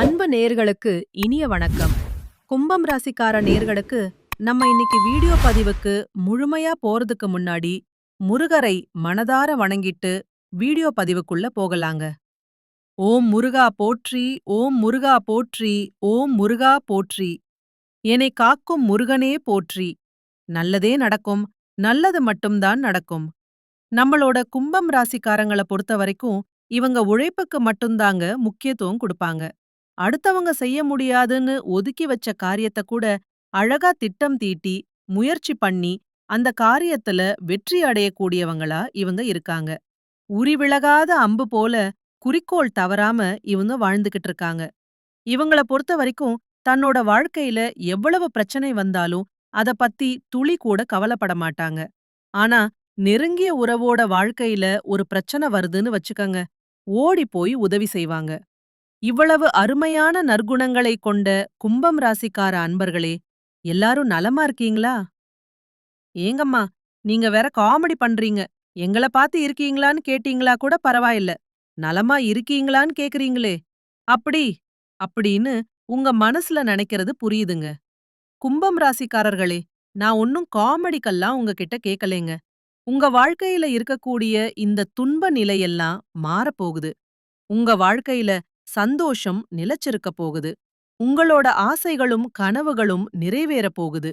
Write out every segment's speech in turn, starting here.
அன்பு நேர்களுக்கு இனிய வணக்கம். கும்பம் ராசிக்கார நேர்களுக்கு நம்ம இன்னைக்கு வீடியோ பதிவுக்கு முழுமையா போறதுக்கு முன்னாடி முருகரை மனதார வணங்கிட்டு வீடியோ பதிவுக்குள்ள போகலாங்க. ஓம் முருகா போற்றி ஓம் முருகா போற்றி ஓம் முருகா போற்றி. என்னை காக்கும் முருகனே போற்றி. நல்லதே நடக்கும் நல்லது மட்டும்தான் நடக்கும். நம்மளோட கும்பம் ராசிக்காரங்கள பொறுத்த வரைக்கும் இவங்க உழைப்புக்கு மட்டும்தாங்க முக்கியத்துவம் கொடுப்பாங்க. அடுத்தவங்க செய்ய முடியாதுன்னு ஒதுக்கி வச்ச காரியத்த கூட அழகா திட்டம் தீட்டி முயற்சி பண்ணி அந்த காரியத்துல வெற்றி அடையக்கூடியவங்களா இவங்க இருக்காங்க. உரிவிலகாத அம்பு போல குறிக்கோள் தவறாம இவங்க வாழ்ந்துகிட்டு இருக்காங்க. இவங்கள பொறுத்த வரைக்கும் தன்னோட வாழ்க்கையில எவ்வளவு பிரச்சனை வந்தாலும் அத பத்தி துளி கூட கவலைப்பட மாட்டாங்க. ஆனா நெருங்கிய உறவோட வாழ்க்கையில ஒரு பிரச்சனை வருதுன்னு வச்சுக்கங்க ஓடி போய் உதவி செய்வாங்க. இவ்வளவு அருமையான நற்குணங்களை கொண்ட கும்பம் ராசிக்கார அன்பர்களே எல்லாரும் நலமா இருக்கீங்களா? ஏங்கம்மா நீங்க வேற காமெடி பண்றீங்க. எங்கள பார்த்து இருக்கீங்களான்னு கேட்டீங்களா கூட பரவாயில்ல. நலமா இருக்கீங்களான்னு கேக்குறீங்களே. அப்படி அப்படின்னு உங்க மனசுல நினைக்கிறது புரியுதுங்க. கும்பம் ராசிக்காரர்களே நான் ஒன்னும் காமெடிக்கெல்லாம் உங்ககிட்ட கேக்கலேங்க. உங்க வாழ்க்கையில இருக்கக்கூடிய இந்த துன்ப நிலையெல்லாம் மாறப்போகுது. உங்க வாழ்க்கையில சந்தோஷம் நிலச்சிருக்கப் போகுது. உங்களோட ஆசைகளும் கனவுகளும் நிறைவேறப் போகுது.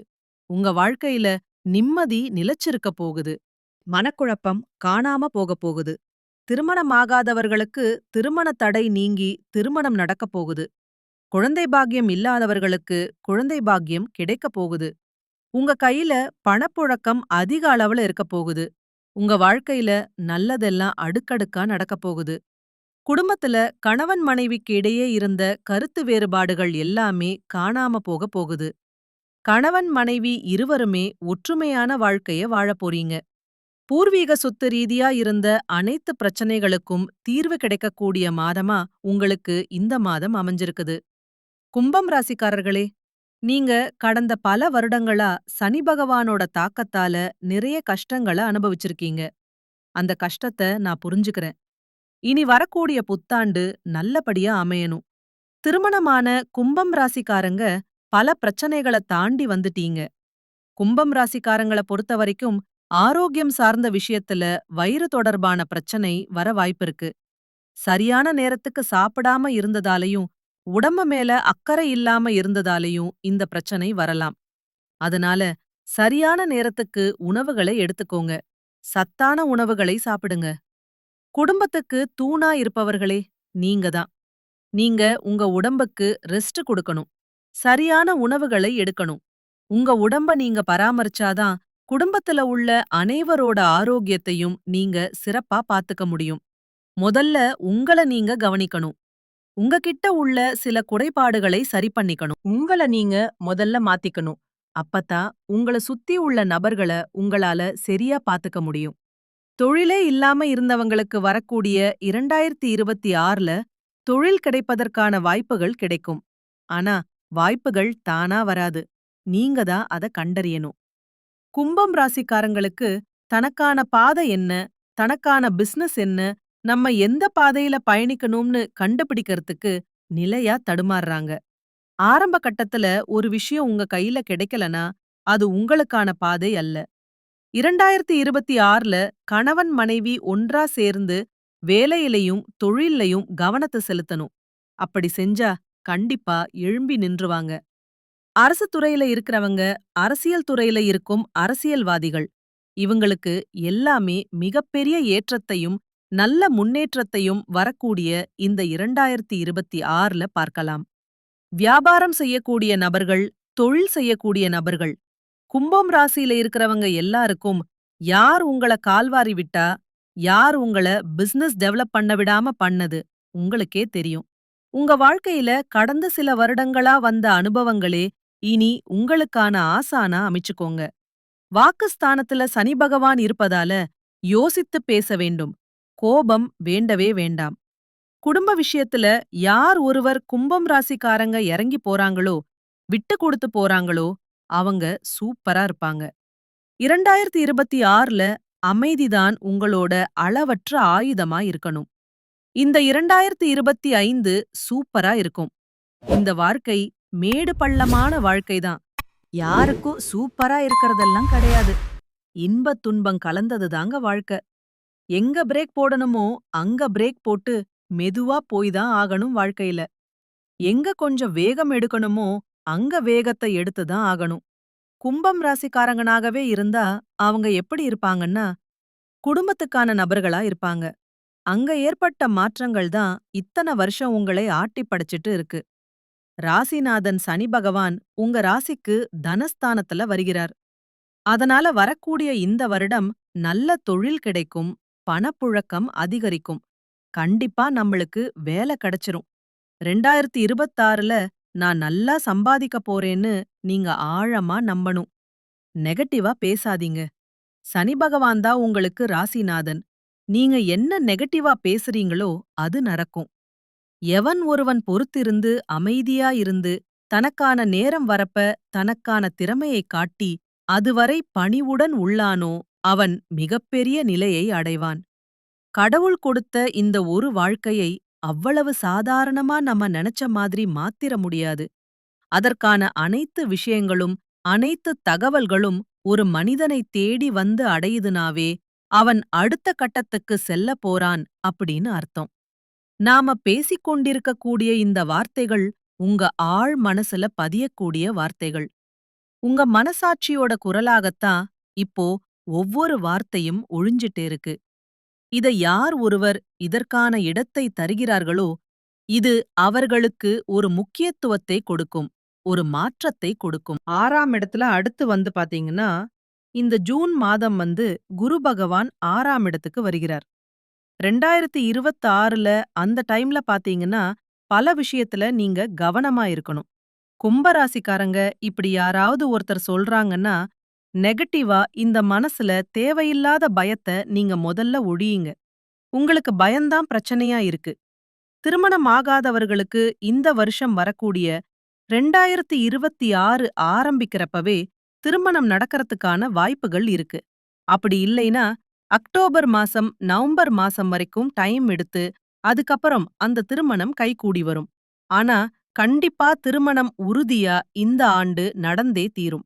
உங்க வாழ்க்கையில நிம்மதி நிலச்சிருக்க போகுது. மனக்குழப்பம் காணாம போகப் போகுது. திருமணமாகாதவர்களுக்கு திருமண தடை நீங்கி திருமணம் நடக்கப் போகுது. குழந்தை பாக்கியம் இல்லாதவர்களுக்கு குழந்தை பாக்கியம் கிடைக்கப் போகுது. உங்க கையில பணப்புழக்கம் அதிக அளவுல இருக்கப் போகுது. உங்க வாழ்க்கையில நல்லதெல்லாம் அடுக்கடுக்கா நடக்கப் போகுது. குடும்பத்துல கணவன் மனைவிக்கு இடையே இருந்த கருத்து வேறுபாடுகள் எல்லாமே காணாம போக போகுது. கணவன் மனைவி இருவருமே ஒற்றுமையான வாழ்க்கைய வாழப் போறீங்க. பூர்வீக சொத்து ரீதியா இருந்த அனைத்து பிரச்சனைகளுக்கும் தீர்வு கிடைக்கக்கூடிய மாதமா உங்களுக்கு இந்த மாதம் அமைஞ்சிருக்குது. கும்பம் ராசிக்காரர்களே நீங்க கடந்த பல வருடங்களா சனி பகவானோட தாக்கத்தால நிறைய கஷ்டங்கள அனுபவிச்சிருக்கீங்க. அந்த கஷ்டத்த நான் புரிஞ்சுக்கிறேன். இனி வரக்கூடிய புத்தாண்டு நல்லபடியா அமையணும். திருமணமான கும்பம் ராசிக்காரங்க பல பிரச்சனைகளை தாண்டி வந்துட்டீங்க. கும்பம் ராசிக்காரங்கள பொறுத்த வரைக்கும் ஆரோக்கியம் சார்ந்த விஷயத்துல வயிறு தொடர்பான பிரச்சனை வர வாய்ப்பிருக்கு. சரியான நேரத்துக்கு சாப்பிடாம இருந்ததாலையும் உடம்பு மேல அக்கறை இல்லாம இருந்ததாலையும் இந்த பிரச்சனை வரலாம். அதனால சரியான நேரத்துக்கு உணவுகளை எடுத்துக்கோங்க. சத்தான உணவுகளை சாப்பிடுங்க. குடும்பத்துக்கு தூணா இருப்பவர்களே நீங்க தான். நீங்க உங்க உடம்புக்கு ரெஸ்ட் கொடுக்கணும். சரியான உணவுகளை எடுக்கணும். உங்க உடம்ப நீங்க பராமரிச்சாதான் குடும்பத்துல உள்ள அனைவரோட ஆரோக்கியத்தையும் நீங்க சிறப்பா பாத்துக்க முடியும். முதல்ல உங்கள நீங்க கவனிக்கணும். உங்ககிட்ட உள்ள சில குறைபாடுகளை சரி பண்ணிக்கணும். உங்கள நீங்க முதல்ல மாத்திக்கணும். அப்பதான் உங்கள சுத்தி உள்ள நபர்கள உங்களால சரியா பாத்துக்க முடியும். தொழிலே இல்லாம இருந்தவங்களுக்கு வரக்கூடிய இரண்டாயிரத்தி இருபத்தி ஆறுல தொழில் கிடைப்பதற்கான வாய்ப்புகள் கிடைக்கும். ஆனா வாய்ப்புகள் தானா வராது. நீங்க தான் அத கண்டறியணும். கும்பம் ராசிக்காரங்களுக்கு தனக்கான பாதை என்ன? தனக்கான பிசினஸ் என்ன? நம்ம எந்த பாதையில பயணிக்கணும்னு கண்டுபிடிக்கிறதுக்கு நிலையா தடுமாறுறாங்க. ஆரம்ப கட்டத்துல ஒரு விஷயம் உங்க கையில கிடைக்கலனா அது உங்களுக்கான பாதை அல்ல. இரண்டாயிரத்தி இருபத்தி ஆறுல கணவன் மனைவி ஒன்றா சேர்ந்து வேலையிலையும் தொழில்லையும் கவனத்தை செலுத்தணும். அப்படி செஞ்சா கண்டிப்பா எழும்பி நின்றுவாங்க. அரசு துறையில இருக்கிறவங்க அரசியல் துறையில இருக்கும் அரசியல்வாதிகள் இவங்களுக்கு எல்லாமே மிகப்பெரிய ஏற்றத்தையும் நல்ல முன்னேற்றத்தையும் வரக்கூடிய இந்த இரண்டாயிரத்தி இருபத்தி ஆறுல பார்க்கலாம். வியாபாரம் செய்யக்கூடிய நபர்கள் தொழில் செய்யக்கூடிய நபர்கள் கும்பம் ராசியில இருக்கிறவங்க எல்லாருக்கும் யார் உங்கள கால்வாரி விட்டா யார் உங்கள பிசினஸ் டெவலப் பண்ண விடாம பண்ணது உங்களுக்கே தெரியும். உங்க வாழ்க்கையில கடந்த சில வருடங்களா வந்த அனுபவங்களே இனி உங்களுக்கான ஆசானா அமைச்சுக்கோங்க. வாக்குஸ்தானத்துல சனி பகவான் இருப்பதால யோசித்து பேச வேண்டும். கோபம் வேண்டவே வேண்டாம். குடும்ப விஷயத்துல யார் ஒருவர் கும்பம் ராசிக்காரங்க இறங்கி போறாங்களோ விட்டு கொடுத்து போறாங்களோ அவங்க சூப்பரா இருப்பாங்க. இரண்டாயிரத்தி இருபத்தி ஆறுல அமைதிதான் உங்களோட அளவற்ற ஆயுதமா இருக்கணும். இந்த இரண்டாயிரத்தி இருபத்தி ஐந்து சூப்பரா இருக்கும். இந்த வாழ்க்கை மேடு பள்ளமான வாழ்க்கைதான் யாருக்கும் சூப்பரா இருக்கறதெல்லாம் கிடையாது. இன்பத் துன்பம் கலந்தது தாங்க வாழ்க்கை. எங்க பிரேக் போடணுமோ அங்க பிரேக் போட்டு மெதுவா போய் தான் ஆகணும் வாழ்க்கையில. எங்க கொஞ்சம் வேகம் எடுக்கணுமோ அங்க வேகத்தை எடுத்து தான் ஆகணும். கும்பம் ராசிக்காரங்கனாகவே இருந்தா அவங்க எப்படி இருப்பாங்கன்னா குடும்பத்துக்கான நபர்களா இருப்பாங்க. அங்க ஏற்பட்ட மாற்றங்கள் தான் இத்தனை வருஷம் உங்களை ஆட்டி படைச்சிட்டு இருக்கு. ராசிநாதன் சனி பகவான் உங்க ராசிக்கு தனஸ்தானத்துல வருகிறார். அதனால வரக்கூடிய இந்த வருடம் நல்ல தொழில் கிடைக்கும் பணப்புழக்கம் அதிகரிக்கும். கண்டிப்பா நம்மளுக்கு வேலை கிடைச்சிரும். ரெண்டாயிரத்தி இருபத்தாறுல நான் நல்லா சம்பாதிக்க போறேன்னு நீங்க ஆழமா நம்பணும். நெகட்டிவா பேசாதீங்க. சனி பகவான் தான் உங்களுக்கு ராசிநாதன். நீங்க என்ன நெகட்டிவா பேசுறீங்களோ அது நடக்கும். எவன் ஒருவன் பொறுத்திருந்து அமைதியா இருந்து தனக்கான நேரம் வரப்ப தனக்கான திறமையைக் காட்டி அதுவரை பணிவுடன் உள்ளானோ அவன் மிகப்பெரிய நிலையை அடைவான். கடவுள் கொடுத்த இந்த ஒரு வாழ்க்கையை அவ்வளவு சாதாரணமா நம்ம நினைச்ச மாதிரி மாத்திர முடியாது. அதற்கான அனைத்து விஷயங்களும் அனைத்து தகவல்களும் ஒரு மனிதனை தேடி வந்து அடையுதுனாவே அவன் அடுத்த கட்டத்துக்கு செல்ல போறான் அப்படின்னு அர்த்தம். நாம பேசிக் கொண்டிருக்கக்கூடிய இந்த வார்த்தைகள் உங்க ஆழ் மனசுல பதியக்கூடிய வார்த்தைகள். உங்க மனசாட்சியோட குரலாகத்தான் இப்போ ஒவ்வொரு வார்த்தையும் ஒழிஞ்சிட்டு இருக்கு. இதை யார் ஒருவர் இதற்கான இடத்தை தருகிறார்களோ இது அவர்களுக்கு ஒரு முக்கியத்துவத்தை கொடுக்கும் ஒரு மாற்றத்தை கொடுக்கும். ஆறாம் இடத்துல அடுத்து வந்து பாத்தீங்கன்னா இந்த ஜூன் மாதம் வந்து குரு பகவான் ஆறாம் இடத்துக்கு வருகிறார். ரெண்டாயிரத்தி இருபத்தி ஆறுல அந்த டைம்ல பாத்தீங்கன்னா பல விஷயத்துல நீங்க கவனமா இருக்கணும். கும்பராசிக்காரங்க இப்படி யாராவது ஒருத்தர் சொல்றாங்கன்னா நெகட்டிவா இந்த மனசுல தேவையில்லாத பயத்த நீங்க முதல்ல ஒழியுங்க. உங்களுக்கு பயம்தான் பிரச்சனையா இருக்கு. திருமணம் ஆகாதவர்களுக்கு இந்த வருஷம் வரக்கூடிய ரெண்டாயிரத்தி இருபத்தி ஆறு ஆரம்பிக்கிறப்பவே திருமணம் நடக்கறதுக்கான வாய்ப்புகள் இருக்கு. அப்படி இல்லைனா அக்டோபர் மாசம் நவம்பர் மாசம் வரைக்கும் டைம் எடுத்து அதுக்கப்புறம் அந்த திருமணம் கைகூடி வரும். ஆனா கண்டிப்பா திருமணம் உறுதியா இந்த ஆண்டு நடந்தே தீரும்.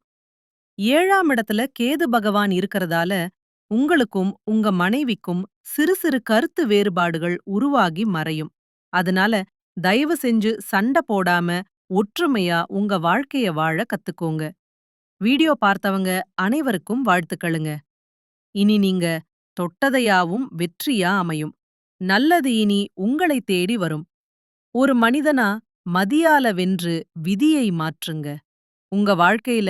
ஏழாம் இடத்துல கேது பகவான் இருக்கறதால உங்களுக்கும் உங்க மனைவிக்கும் சிறு சிறு கருத்து வேறுபாடுகள் உருவாகி மறையும். அதனால தயவு செஞ்சு சண்டை போடாம ஒற்றுமையா உங்க வாழ்க்கைய வாழ கத்துக்கோங்க. வீடியோ பார்த்தவங்க அனைவருக்கும் வாழ்த்துக்களுங்க. இனி நீங்க தொட்டதையாவும் வெற்றியா அமையும். நல்லது இனி உங்களை தேடி வரும். ஒரு மனிதனா மதியால வென்று விதியை மாற்றுங்க. உங்க வாழ்க்கையில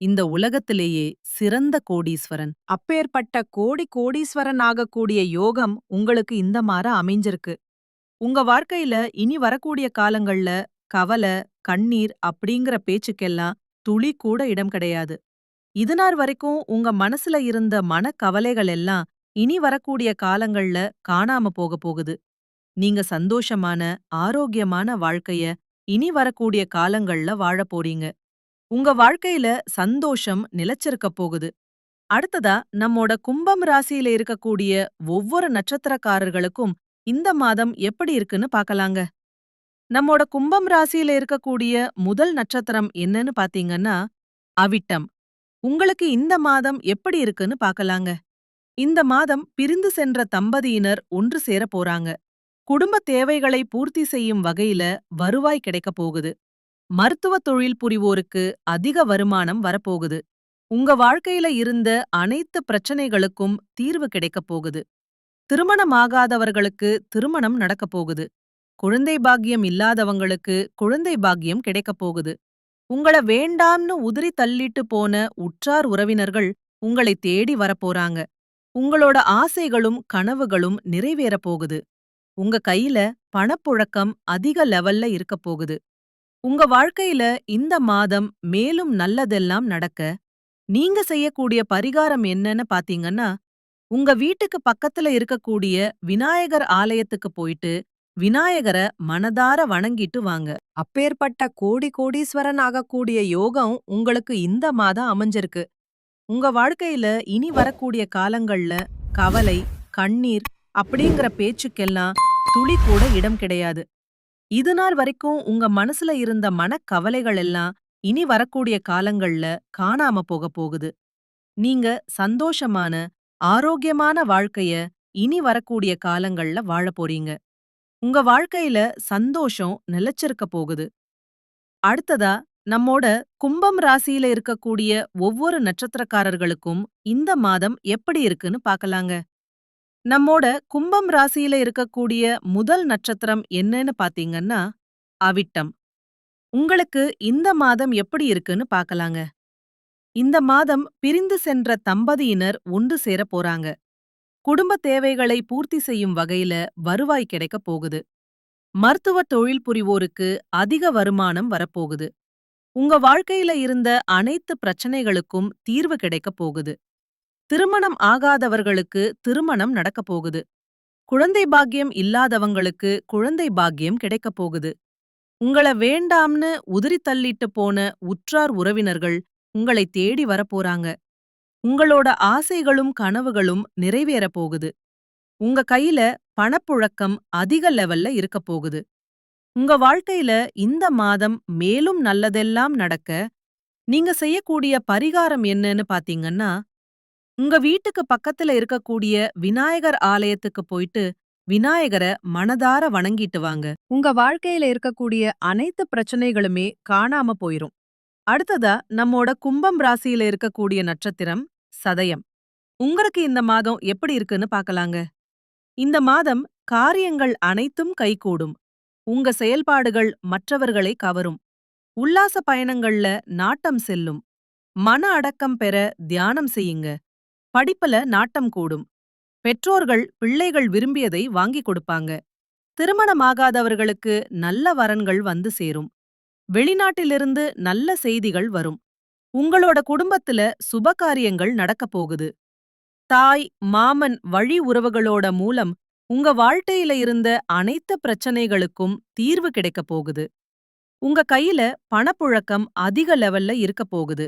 இந்த உலகத்திலேயே சிறந்த கோடீஸ்வரன். அப்பேற்பட்ட கோடி கோடீஸ்வரன் ஆகக்கூடிய யோகம் உங்களுக்கு இந்த மாற அமைஞ்சிருக்கு. உங்க வாழ்க்கையில இனி வரக்கூடிய காலங்கள்ல கவலை கண்ணீர் அப்படிங்கிற பேச்சுக்கெல்லாம் துளி கூட இடம் கிடையாது. இதுநார் வரைக்கும் உங்க மனசுல இருந்த மனக்கவலைகள் எல்லாம் இனி வரக்கூடிய காலங்கள்ல காணாம போக போகுது. நீங்க சந்தோஷமான ஆரோக்கியமான வாழ்க்கைய இனி வரக்கூடிய காலங்கள்ல வாழப் போறீங்க. உங்க வாழ்க்கையில சந்தோஷம் நிலைச்சிருக்க போகுது. அடுத்ததா நம்மோட கும்பம் ராசியில இருக்கக்கூடிய ஒவ்வொரு நட்சத்திரக்காரர்களுக்கும் இந்த மாதம் எப்படி இருக்குன்னு பார்க்கலாங்க நம்மோட கும்பம் ராசியில இருக்கக்கூடிய முதல் நட்சத்திரம் என்னன்னு பாத்தீங்கன்னா அவிட்டம். உங்களுக்கு இந்த மாதம் எப்படி இருக்குன்னு பார்க்கலாங்க இந்த மாதம் பிரிந்து சென்ற தம்பதியினர் ஒன்று சேர போறாங்க. குடும்ப தேவைகளை பூர்த்தி செய்யும் வகையில வருவாய் கிடைக்கப் போகுது. மருத்துவ தொழில் புரிவோருக்கு அதிக வருமானம் வரப்போகுது. உங்க வாழ்க்கையில இருந்த அனைத்து பிரச்சனைகளுக்கும் தீர்வு கிடைக்கப் போகுது. திருமணமாகாதவர்களுக்கு திருமணம் நடக்கப் போகுது. குழந்தை பாக்கியம் இல்லாதவங்களுக்கு குழந்தை பாக்கியம் கிடைக்கப் போகுது. உங்கள வேண்டாம்னு உதிரி தள்ளிட்டு போன உற்றார் உறவினர்கள் உங்களை தேடி வரப்போறாங்க உங்களோட ஆசைகளும் கனவுகளும் நிறைவேறப் போகுது. உங்க கையில பணப்புழக்கம் அதிக லெவல்ல இருக்கப் போகுது. உங்க வாழ்க்கையில இந்த மாதம் மேலும் நல்லதெல்லாம் நடக்க நீங்க செய்யக்கூடிய பரிகாரம் என்னன்னு பாத்தீங்கன்னா உங்க வீட்டுக்கு பக்கத்துல இருக்கக்கூடிய விநாயகர் ஆலயத்துக்கு போயிட்டு விநாயகர மனதார வணங்கிட்டு வாங்க. அப்பேற்பட்ட கோடி கோடீஸ்வரன் ஆகக்கூடிய யோகம் உங்களுக்கு இந்த மாதம் அமைஞ்சிருக்கு. உங்க வாழ்க்கையில இனி வரக்கூடிய காலங்கள்ல கவலை கண்ணீர் அப்படிங்கிற பேச்சுக்கெல்லாம் துளி கூட இடம் கிடையாது. இது நாள் வரைக்கும் உங்க மனசுல இருந்த மனக்கவலைகள் எல்லாம் இனி வரக்கூடிய காலங்கள்ல காணாம போக போகுது. நீங்க சந்தோஷமான ஆரோக்கியமான வாழ்க்கைய இனி வரக்கூடிய காலங்கள்ல வாழ போறீங்க. உங்க வாழ்க்கையில சந்தோஷம் நிலைச்சிருக்க போகுது. அடுத்ததா நம்மோட கும்பம் ராசியில இருக்கக்கூடிய ஒவ்வொரு நட்சத்திரக்காரர்களுக்கும் இந்த மாதம் எப்படி இருக்குன்னு பார்க்கலாங்க. நம்மோட கும்பம் ராசியில இருக்கக்கூடிய முதல் நட்சத்திரம் என்னன்னு பாத்தீங்கன்னா அவிட்டம். உங்களுக்கு இந்த மாதம் எப்படி இருக்குன்னு பாக்கலாங்க. இந்த மாதம் பிரிந்து சென்ற தம்பதியினர் ஒன்று சேர போறாங்க. குடும்ப தேவைகளை பூர்த்தி செய்யும் வகையில வருவாய் கிடைக்கப் போகுது. மருத்துவ தொழில் புரிவோருக்கு அதிக வருமானம் வரப்போகுது. உங்க வாழ்க்கையில இருந்த அனைத்து பிரச்சனைகளுக்கும் தீர்வு கிடைக்கப் போகுது. திருமணம் ஆகாதவர்களுக்கு திருமணம் நடக்கப் போகுது. குழந்தை பாக்கியம் இல்லாதவங்களுக்கு குழந்தை பாக்கியம் கிடைக்கப் போகுது. உங்கள வேண்டாம்னு உதிரி தள்ளிட்டு போன உற்றார் உறவினர்கள் உங்களை தேடி வரப்போறாங்க உங்களோட ஆசைகளும் கனவுகளும் நிறைவேறப் போகுது. உங்க கையில பணப்புழக்கம் அதிக லெவல்ல இருக்கப் போகுது. உங்க வாழ்க்கையில இந்த மாதம் மேலும் நல்லதெல்லாம் நடக்க நீங்க செய்யக்கூடிய பரிகாரம் என்னன்னு பாத்தீங்கன்னா உங்க வீட்டுக்கு பக்கத்துல இருக்கக்கூடிய விநாயகர் ஆலயத்துக்கு போயிட்டு விநாயகர மனதார வணங்கிட்டு வாங்க உங்க வாழ்க்கையில இருக்கக்கூடிய அனைத்து பிரச்சனைகளுமே காணாம போயிரும். அடுத்ததா நம்மோட கும்பம் ராசியில இருக்கக்கூடிய நட்சத்திரம் சதயம். உங்களுக்கு இந்த மாதம் எப்படி இருக்குன்னு பார்க்கலாங்க. இந்த மாதம் காரியங்கள் அனைத்தும் கைகூடும். உங்க செயல்பாடுகள் மற்றவர்களை கவரும். உல்லாச பயணங்கள்ல நாட்டம் செல்லும். மன அடக்கம் பெற தியானம் செய்யுங்க. படிப்புல நாட்டம் கூடும். பெற்றோர்கள் பிள்ளைகள் விரும்பியதை வாங்கிக் கொடுப்பாங்க. திருமணமாகாதவர்களுக்கு நல்ல வரன்கள் வந்து சேரும். வெளிநாட்டிலிருந்து நல்ல செய்திகள் வரும். உங்களோட குடும்பத்துல சுபகாரியங்கள் நடக்கப் போகுது. தாய் மாமன் வழி உறவுகளோட மூலம் உங்க வாழ்க்கையில இருந்த அனைத்து பிரச்சனைகளுக்கும் தீர்வு கிடைக்கப் போகுது. உங்க கையில பணப்புழக்கம் அதிக லெவல்ல இருக்கப் போகுது.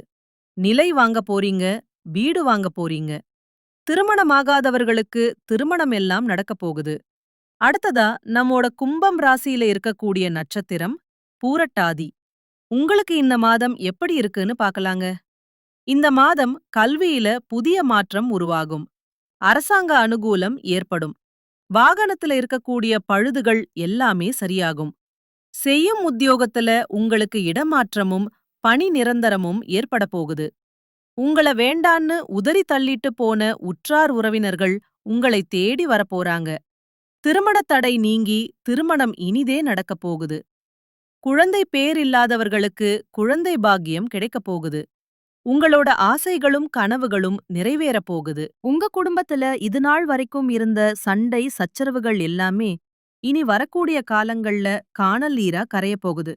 நிலை வாங்க போறீங்க வீடு வாங்க போறீங்க. திருமணமாகாதவர்களுக்கு திருமணம் எல்லாம் நடக்கப் போகுது. அடுத்ததா நம்மோட கும்பம் ராசியில இருக்கக்கூடிய நட்சத்திரம் பூரட்டாதி. உங்களுக்கு இந்த மாதம் எப்படி இருக்குன்னு பார்க்கலாங்க. இந்த மாதம் கல்வியில புதிய மாற்றம் உருவாகும். அரசாங்க அனுகூலம் ஏற்படும். வாகனத்துல இருக்கக்கூடிய பழுதுகள் எல்லாமே சரியாகும். செய்யும் உத்தியோகத்துல உங்களுக்கு இடமாற்றமும் பணி நிரந்தரமும் ஏற்பட போகுது. உங்கள வேண்டான்னு உதறி தள்ளிட்டு போன உற்றார் உறவினர்கள் உங்களை தேடி வரப்போறாங்க. திருமணத் தடை நீங்கி திருமணம் இனிதே நடக்கப் போகுது. குழந்தை பேர் இல்லாதவர்களுக்கு குழந்தை பாக்கியம் கிடைக்கப் போகுது. உங்களோட ஆசைகளும் கனவுகளும் நிறைவேறப் போகுது. உங்க குடும்பத்துல இது நாள் வரைக்கும் இருந்த சண்டை சச்சரவுகள் எல்லாமே இனி வரக்கூடிய காலங்கள்ல காணல் நீரா கரையப் போகுது.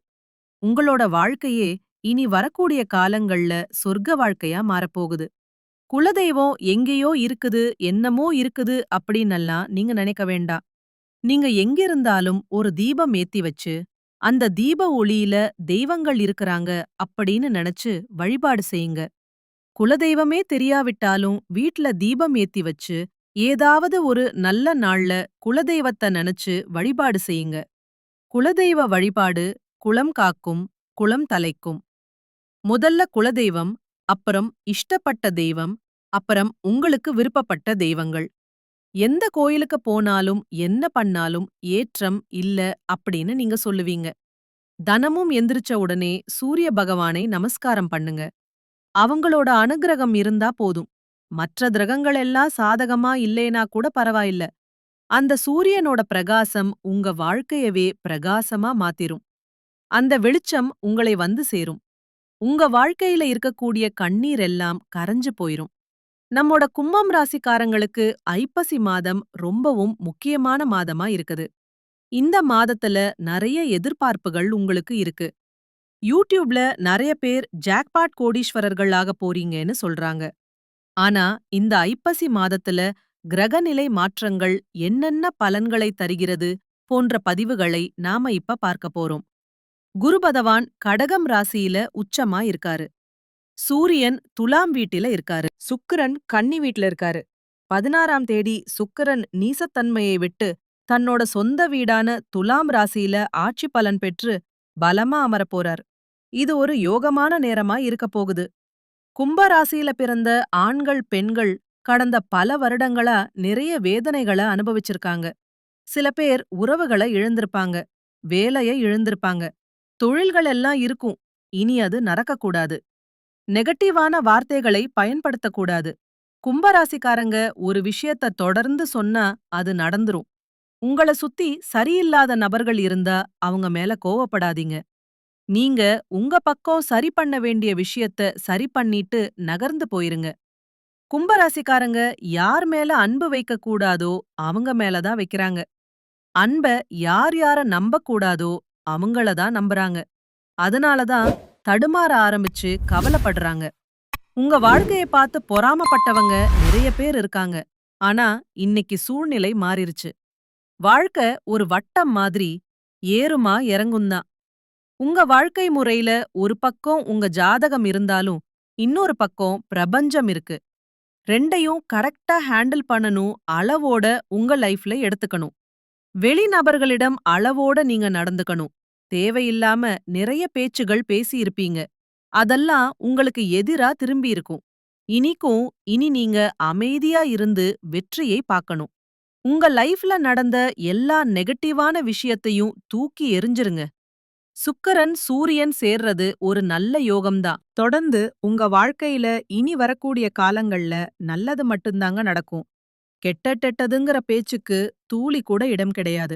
உங்களோட வாழ்க்கையே இனி வரக்கூடிய காலங்கள்ல சொர்க்க வாழ்க்கையா மாறப்போகுது. குலதெய்வம் எங்கேயோ இருக்குது என்னமோ இருக்குது அப்படின்னெல்லாம் நீங்க நினைக்க வேண்டாம் நீங்க எங்கிருந்தாலும் ஒரு தீபம் ஏத்தி வச்சு அந்த தீப ஒளியில தெய்வங்கள் இருக்கறாங்க அப்படின்னு நினைச்சு வழிபாடு செய்யுங்க. குலதெய்வமே தெரியாவிட்டாலும் வீட்ல தீபம் ஏத்தி வச்சு ஏதாவது ஒரு நல்ல நாள்ல குலதெய்வத்தை நினைச்சு வழிபாடு செய்யுங்க. குலதெய்வ வழிபாடு குலம் காக்கும் குலம் தலைக்கும். முதல்ல குலதெய்வம் அப்புறம் இஷ்டப்பட்ட தெய்வம் அப்புறம் உங்களுக்கு விருப்பப்பட்ட தெய்வங்கள். எந்த கோயிலுக்கு போனாலும் என்ன பண்ணாலும் ஏற்றம் இல்ல அப்படின்னு நீங்க சொல்லுவீங்க. தனமும் எந்திரிச்ச உடனே சூரிய பகவானை நமஸ்காரம் பண்ணுங்க. அவங்களோட அனுகிரகம் இருந்தா போதும். மற்ற கிரகங்கள் எல்லாம் சாதகமா இல்லேனா கூட பரவாயில்ல. அந்த சூரியனோட பிரகாசம் உங்க வாழ்க்கையவே பிரகாசமா மாத்திரும். அந்த வெளிச்சம் உங்களை வந்து சேரும். உங்க வாழ்க்கையில இருக்கக்கூடிய கண்ணீர் எல்லாம் கரைஞ்சு போயிரும். நம்மோட கும்பம் ராசிக்காரங்களுக்கு ஐப்பசி மாதம் ரொம்பவும் முக்கியமான மாதமா இருக்குது. இந்த மாதத்துல நிறைய எதிர்பார்ப்புகள் உங்களுக்கு இருக்கு. யூடியூப்ல நிறைய பேர் ஜாக்பாட் கோடீஸ்வரர்களாக போறீங்கன்னு சொல்றாங்க. ஆனா இந்த ஐப்பசி மாதத்துல கிரகநிலை மாற்றங்கள் என்னென்ன பலன்களை தருகிறது போன்ற பதிவுகளை நாம இப்ப பார்க்க போறோம். குரு பகவான் கடகம் ராசியில உச்சமா இருக்காரு. சூரியன் துலாம் வீட்டில இருக்காரு. சுக்கிரன் கன்னி வீட்ல இருக்காரு. பதினாறாம் தேதி சுக்கிரன் நீசத்தன்மையை விட்டு தன்னோட சொந்த வீடான துலாம் ராசியில ஆட்சி பலன் பெற்று பலமா அமரப்போறார் இது ஒரு யோகமான நேரமா இருக்க போகுது. கும்ப ராசியில பிறந்த ஆண்கள் பெண்கள் கடந்த பல வருடங்களா நிறைய வேதனைகளை அனுபவிச்சிருக்காங்க. சில பேர் உறவுகளை இழந்திருப்பாங்க. வேலையை இழந்திருப்பாங்க. தொழில்கள் எல்லாம் இருக்கும். இனி அது நடக்கக்கூடாது. நெகட்டிவான வார்த்தைகளை பயன்படுத்தக்கூடாது. கும்பராசிக்காரங்க ஒரு விஷயத்த தொடர்ந்து சொன்னா அது நடந்துரும். உங்கள சுத்தி சரியில்லாத நபர்கள் இருந்தா அவங்க மேல கோவப்படாதீங்க. நீங்க உங்க பக்கம் சரி பண்ண வேண்டிய விஷயத்த சரி பண்ணிட்டு நகர்ந்து போயிருங்க. கும்பராசிக்காரங்க யார் மேல அன்பு வைக்க கூடாதோ அவங்க மேல தான் வைக்கிறாங்க. அன்ப யார் யார நம்பக்கூடாதோ அவங்கள தான் நம்புறாங்க. அதனால தான் தடுமாற ஆரம்பிச்சு கவலைப்படுறாங்க. உங்க வாழ்க்கைய பார்த்து பொறாமப்பட்டவங்க நிறைய பேர் இருக்காங்க. ஆனா இன்னைக்கு சூழ்நிலை மாறிருச்சு. வாழ்க்கை ஒரு வட்டம் மாதிரி ஏறுமா இறங்கும்தான் உங்க வாழ்க்கை முறையில ஒரு பக்கம் உங்க ஜாதகம் இருந்தாலும் இன்னொரு பக்கம் பிரபஞ்சம் இருக்கு. ரெண்டையும் கரெக்டா ஹேண்டில் பண்ணணும் அளவோட உங்க லைஃப்ல எடுத்துக்கணும். வெளிநபர்களிடம் அளவோட நீங்க நடந்துக்கணும். தேவையில்லாம நிறைய பேச்சுகள் பேசியிருப்பீங்க. அதெல்லாம் உங்களுக்கு எதிரா திரும்பியிருக்கும். இனிக்கும் இனி நீங்க அமைதியா இருந்து வெற்றியை பார்க்கணும். உங்க லைஃப்ல நடந்த எல்லா நெகட்டிவான விஷயத்தையும் தூக்கி எறிஞ்சிருங்க. சுக்கரன் சூரியன் சேர்றது ஒரு நல்ல யோகம்தான். தொடர்ந்து உங்க வாழ்க்கையில இனி வரக்கூடிய காலங்கள்ல நல்லது மட்டும்தாங்க நடக்கும். கெட்ட டெட்டதுங்கிற பேச்சுக்கு தூளி கூட இடம் கிடையாது.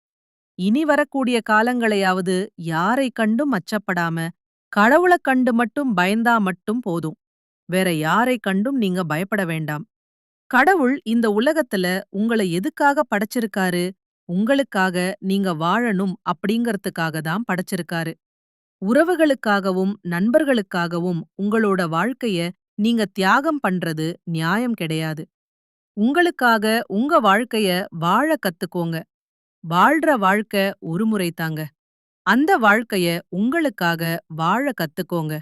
இனி வரக்கூடிய காலங்களையாவது யாரை கண்டும் அச்சப்படாம கடவுள கண்டு மட்டும் பயந்தா மட்டும் போதும். வேற யாரை கண்டும் நீங்க பயப்பட வேண்டாம். கடவுள் இந்த உலகத்துல உங்களை எதுக்காக படைச்சிருக்காரு? உங்களுக்காக நீங்க வாழணும் அப்படிங்கறதுக்காக தான் படைச்சிருக்காரு. உறவுகளுக்காகவும் நண்பர்களுக்காகவும் உங்களோட வாழ்க்கைய நீங்க தியாகம் பண்றது நியாயம் கிடையாது. உங்களுக்காக உங்க வாழ்க்கைய வாழ கத்துக்கோங்க. வாழ்ற வாழ்க்கை ஒரு முறை தாங்க. அந்த வாழ்க்கைய உங்களுக்காக வாழ கத்துக்கோங்க.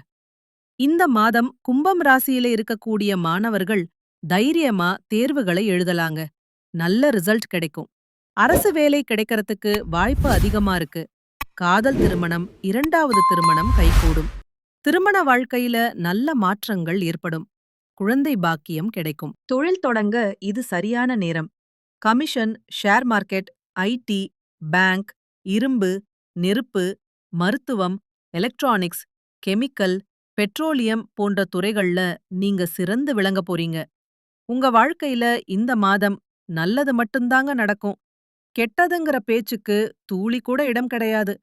இந்த மாதம் கும்பம் ராசியில இருக்கக்கூடிய மாணவர்கள் தைரியமா தேர்வுகளை எழுதலாங்க. நல்ல ரிசல்ட் கிடைக்கும். அரசு வேலை கிடைக்கறதுக்கு வாய்ப்பு அதிகமா இருக்கு. காதல் திருமணம் இரண்டாவது திருமணம் கைகூடும். திருமண வாழ்க்கையில நல்ல மாற்றங்கள் ஏற்படும். குழந்தை பாக்கியம் கிடைக்கும். தொழில் தொடங்க இது சரியான நேரம். Commission share market IT bank இரும்பு நெருப்பு மருத்துவம் எலக்ட்ரானிக்ஸ் கெமிக்கல் பெட்ரோலியம் போன்ற துறைகள்ல நீங்க சிறந்து விளங்க போறீங்க. உங்க வாழ்க்கையில இந்த மாதம் நல்லது மட்டும்தாங்க நடக்கும். கெட்டதுங்கிற பேச்சுக்கு தூளி கூட இடம் கிடையாது.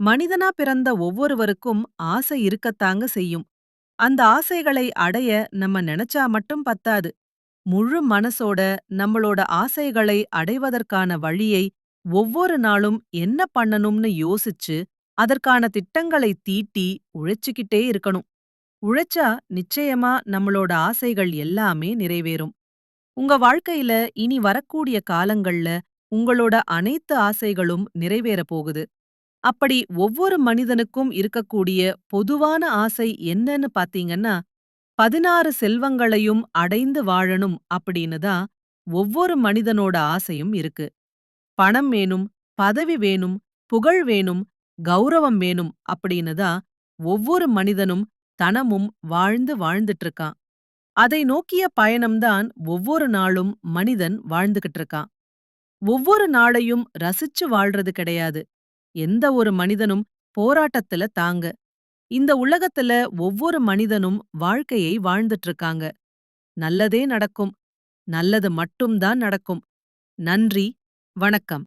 மனிதனா பிறந்த ஒவ்வொருவருக்கும் ஆசை இருக்கத்தாங்க செய்யும். அந்த ஆசைகளை அடைய நம்ம நினைச்சா மட்டும் பத்தாது. முழு மனசோட நம்மளோட ஆசைகளை அடைவதற்கான வழியை ஒவ்வொரு நாளும் என்ன பண்ணணும்னு யோசிச்சு அதற்கான திட்டங்களை தீட்டி உழைச்சுக்கிட்டே இருக்கணும். உழைச்சா நிச்சயமா நம்மளோட ஆசைகள் எல்லாமே நிறைவேறும். உங்க வாழ்க்கையில இனி வரக்கூடிய காலங்கள்ல உங்களோட அனைத்து ஆசைகளும் நிறைவேற போகுது. அப்படி ஒவ்வொரு மனிதனுக்கும் இருக்கக்கூடிய பொதுவான ஆசை என்னன்னு பாத்தீங்கன்னா பதினாறு செல்வங்களையும் அடைந்து வாழணும் அப்படின்னு தான் ஒவ்வொரு மனிதனோட ஆசையும் இருக்கு. பணம் வேணும் பதவி வேணும் புகழ் வேணும் கௌரவம் வேணும் அப்படின்னு தான் ஒவ்வொரு மனிதனும் தனமும் வாழ்ந்து வாழ்ந்துட்டு இருக்கான் அதை நோக்கிய பயணம்தான் ஒவ்வொரு நாளும் மனிதன் வாழ்ந்துகிட்டு இருக்கான். ஒவ்வொரு நாளையும் ரசிச்சு வாழ்றது கிடையாது. எந்த ஒரு மனிதனும் போராட்டத்துல தாங்க. இந்த உலகத்துல ஒவ்வொரு மனிதனும் வாழ்க்கையை வாழ்ந்துட்டு இருக்காங்க நல்லதே நடக்கும். நல்லது மட்டும்தான் நடக்கும். நன்றி. வணக்கம்.